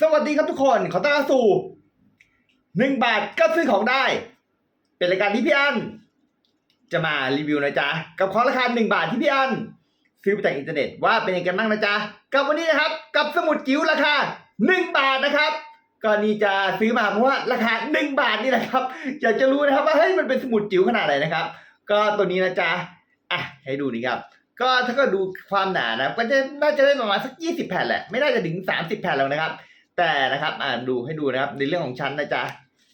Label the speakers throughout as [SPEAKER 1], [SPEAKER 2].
[SPEAKER 1] สวัสดีครับทุกคนขอต้อนรับสู่หนึ่งบาทก็ซื้อของได้ เป็นรายการที่พี่อันจะมารีวิวนะจ๊ะ กับของราคาหนึ่งบาทที่พี่อันซื้อมาจากอินเทอร์เน็ตว่าเป็นยังไงกันบ้างนะจ๊ะ กับวันนี้นะครับ กับสมุดจิ๋วราคาหนึ่งบาทนะครับก็นี่จะซื้อมาเพราะว่าราคาหนึ่งบาทนี่แหละครับ อยากจะรู้นะครับว่าเฮ้ยมันเป็นสมุดจิ๋วขนาดไหนนะครับ ก็ตัวนี้นะจ๊ะอะให้ดูนี่ครับก็ถ้าก็ดูความหนานะก็จะน่าจะได้ประมาณสักยี่สิบแผ่นแหละ ไม่น่าจะถึงสามสิบแผ่นแล้วนะครับ แต่นะครับอ่านดูให้ดูนะครับ ในเรื่องของชั้นนะจ๊ะ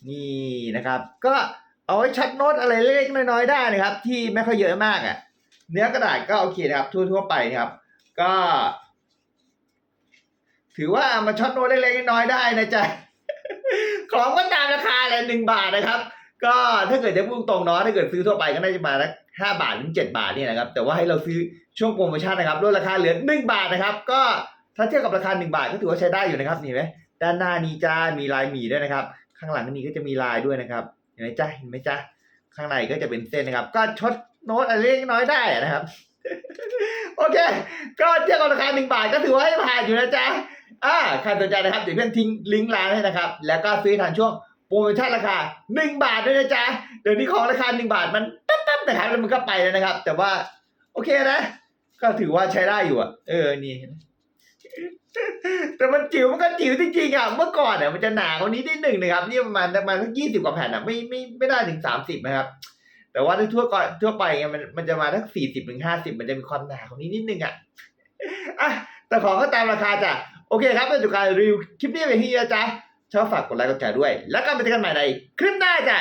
[SPEAKER 1] นี่นะครับ ก็เอาไว้ชัดโน้ตอะไรเล็กๆน้อยๆได้นะครับ ที่ไม่ค่อยเยอะมากอะ เนื้อกระดาษก็โอเคนะครับ ทั่วๆไปนะครับ ก็ ถือว่ามาช็อตโน้ตเล็กๆน้อยๆได้นะจ๊ะของก็ตามราคาเลยหนึ่งบาทนะครับ ก็ถ้าเกิดจะพูดตรงเนาะถ้าเกิดซื้อทั่วไปก็น่าจะมาสักห้าบาทถึงเจ็ดบาทเนี่ยนะครับ แต่ว่าให้เราซื้อช่วงโปรโมชั่นนะครับลดราคาเหลือหนึ่งบาทนะครับ ก็ ถ้าเทียบกับราคาหนึ่งบาทก็ถือว่าใช้ได้อยู่นะครับเห็นไหมด้านหน้านี้จะมีลายหมีด้วยนะครับ ข้างหลังนี้ก็จะมีลายด้วยนะครับเห็นไหมจ๊ะเห็นไหมจ๊ะข้างในก็จะเป็นเส้นนะครับ ก็ชดโน้ตอะไรเล็กน้อยได้นะครับ โอเค ก็เทียบกับราคาหนึ่งบาทก็ถือว่าให้ผ่านอยู่นะจ๊ะอ่าใครสนใจนะครับเดี๋ยวเพื่อนทิ้งลิงก์ร้านให้นะครับ แล้วก็ซื้อทางช่วงโปรโมชั่นราคาหนึ่งบาทด้วยนะจ๊ะเดี๋ยวนี้ของราคาหนึ่งบาทมันปั๊บปั๊บนะครับแล้วมันก็ไปแล้วนะครับ แต่ว่าโอเคนะ ก็ถือว่าใช้ได้อยู่อะเออนี่ แต่มันจิ๋วมันก็จิ๋วจริงๆอะเมื่อก่อนอะมันจะหนากว่านี้นิดหนึ่งนะครับ นี่ประมาณประมาณสักยี่สิบกว่าแผ่นอะไม่ไม่ไม่ได้ถึงสามสิบนะครับ แต่ว่าถ้าทั่วก่อนทั่วไปอะมันมันจะมาสักสี่สิบถึงห้าสิบมันจะมีความหนากว่านี้นิดนึงอะอะแต่ของก็ตามราคาจ้ะโอเคครับเป็นจุการรีวิวคลิปนี้ไปที่นะจ๊ะชอบฝากกดไลค์กดแชร์ด้วย แล้วก็ไปเจอกันใหม่ในคลิปหน้าจ้ะ